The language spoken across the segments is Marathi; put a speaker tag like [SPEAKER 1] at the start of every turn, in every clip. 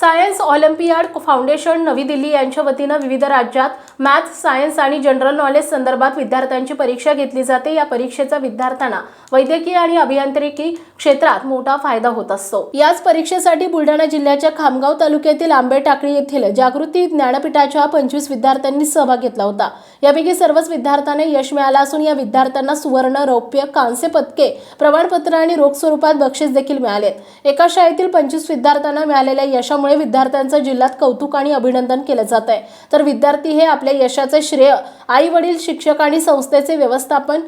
[SPEAKER 1] सायन्स ऑलिम्पियाड फाउंडेशन नवी दिल्ली यांच्या वतीनं विविध राज्यात मॅथ्स सायन्स आणि जनरल नॉलेज संदर्भात विद्यार्थ्यांची परीक्षा घेतली जाते. या परीक्षेचा विद्यार्थ्यांना वैद्यकीय आणि अभियांत्रिकी क्षेत्रात मोठा फायदा होत असतो. याच परीक्षेसाठी बुलढाणा जिल्ह्याच्या खामगाव तालुक्यातील आंबे टाकळी येथील जागृती ज्ञानपीठाच्या पंचवीस विद्यार्थ्यांनी सहभाग घेतला होता. यापैकी सर्वच विद्यार्थ्यांना यश मिळालं असून या विद्यार्थ्यांना सुवर्ण रौप्य कांस्य पदके प्रमाणपत्र आणि रोख स्वरूपात बक्षीस देखील मिळाले एका शाळेतील पंचवीस विद्यार्थ्यांना मिळालेल्या यशामुळे विद्यार्थ्यांचं जिल्ह्यात कौतुक आणि अभिनंदन केलं जात आहे तर विद्यार्थी हे आपल्या यशाचे श्रेय आई वडील शिक्षक आणि संस्थेचे व्यवस्थापन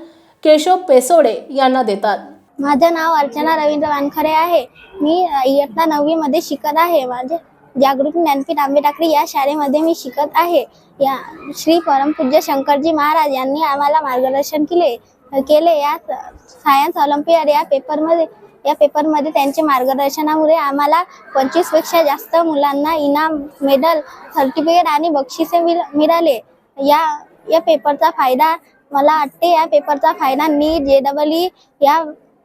[SPEAKER 1] केशव पेसोडे यांना देतात.
[SPEAKER 2] माझं नाव अर्चना रवींद्र वानखरे आहे. मी अ, इयत्ता नववीमध्ये शिकत आहे. माझे जागृती ज्ञानपीठ आंबे या शाळेमध्ये मी शिकत आहे. या श्री परमपूज्य शंकरजी महाराज यांनी आम्हाला मार्गदर्शन केले केले. या सायन्स ऑलिम्पियड या पेपरमध्ये या पेपरमध्ये त्यांच्या मार्गदर्शनामुळे आम्हाला पंचवीसपेक्षा जास्त मुलांना इनाम मेडल सर्टिफिकेट आणि बक्षिसे मिळाले. या या पेपरचा फायदा मला वाटते या पेपरचा फायदा नीट जे डबल ई या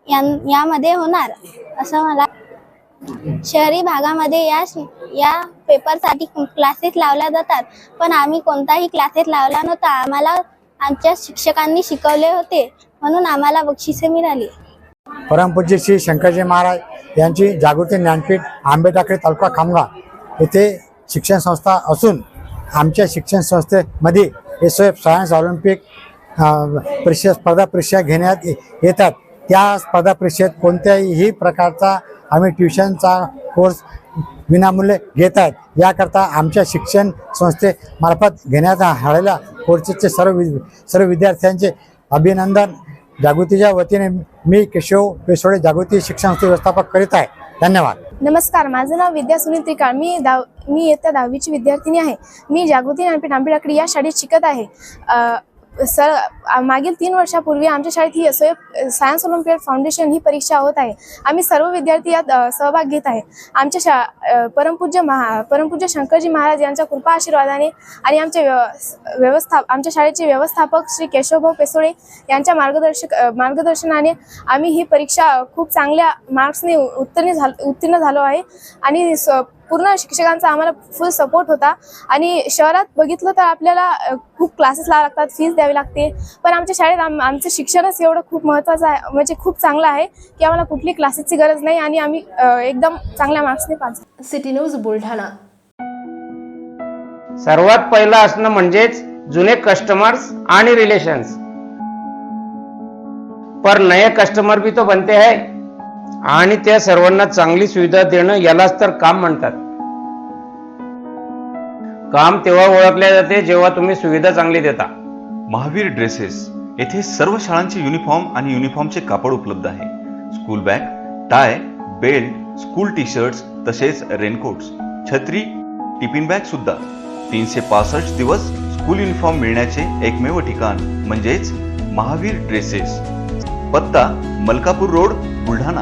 [SPEAKER 2] यां- यामध्ये होणार असं मला शहरी भागामध्ये या या पेपरसाठी क्लासेस लावल्या जातात. पण आम्ही कोणताही क्लासेस लावला नव्हता. आम्हाला आमच्या शिक्षकांनी शिकवले होते. म्हणून आम्हाला बक्षिसे मिळाली.
[SPEAKER 3] परमपूज्य श्री शंकरजी महाराज यांची जागृती ज्ञानपीठ आंबेटाकळी तालुका खामगाव येथे शिक्षण संस्था असून आमच्या शिक्षण संस्थेमध्ये एस एफ सायन्स ऑलिम्पिक परीक्षा स्पर्धा परीक्षा घेण्यात ये- येतात. त्या स्पर्धा परीक्षेत कोणत्याही प्रकारचा आम्ही ट्युशनचा कोर्स विनामूल्य घेत आहेत याकरता आमच्या शिक्षण संस्थेमार्फत घेण्यात आलेल्या कोर्सेसचे सर्व वि सर्व विद्यार्थ्यांचे अभिनंदन जागृतीच्या वतीने मी केशव पेसोडे जागृती शिक्षण व्यवस्थापक करीत आहे. धन्यवाद.
[SPEAKER 4] नमस्कार माझं नाव विद्या सुनील त्रिकाळ. मी दाव मी इयत्ता दहावीची विद्यार्थिनी आहे. मी जागृती ज्ञानपीठ आंबेडकरी या शाळेत शिकत आहे. सर मागील तीन वर्षापूर्वी आमच्या शाळेत ही असोय सायन्स ऑलिम्पियड फाउंडेशन ही परीक्षा होत आहे. आम्ही सर्व विद्यार्थी यात सहभाग घेत आहे. आमच्या शा परमपूज्य महा परमपूज्य शंकरजी महाराज यांच्या कृपा आशीर्वादाने आणि आमचे व्यव- व्यवस्था आमच्या शाळेचे व्यवस्थापक श्री केशवभाऊ पेसोळे यांच्या मार्गदर्शक मार्गदर्शनाने आम्ही ही परीक्षा खूप चांगल्या मार्क्सने उत्तीर्ण झाल उत्तीर्ण झालो आहे. आणि स- पूर्ण शिक्षकांचा आम्हाला फुल सपोर्ट होता. आणि शहरात बघितलं तर आपल्याला खूप क्लासेस लावा लागतात फीस द्यावी लागते. पण आमच्या शाळेत आम आमचं शिक्षणच एवढं खूप महत्त्वाचं आहे म्हणजे खूप चांगलं आहे की आम्हाला कुठली क्लासेसची गरज नाही आणि आम्ही एकदम चांगल्या मार्क्सने पास झालो.
[SPEAKER 1] City news Buldhana.
[SPEAKER 5] सर्वात पहिलं असणं म्हणजेच जुने कस्टमर्स आणि रिलेशन्स पर नए कस्टमर भी तो बनते है. आणि त्या सर्वांना चांगली सुविधा देणं यालाच तर काम म्हणतात. काम तेव्हा ओळखले जाते जेव्हा तुम्ही सुविधा चांगली देता.
[SPEAKER 6] महावीर ड्रेसेस येथे सर्व शाळांचे युनिफॉर्म आणि युनिफॉर्मचे कापड उपलब्ध आहे. School bag tie belt school T shirts तसेच रेनकोट्स छत्री टिफिन बॅग सुद्धा. तीनशे पासष्ट दिवस स्कूल युनिफॉर्म मिळण्याचे एकमेव ठिकाण म्हणजेच महावीर ड्रेसेस. पत्ता मलकापूर रोड बुलढाणा.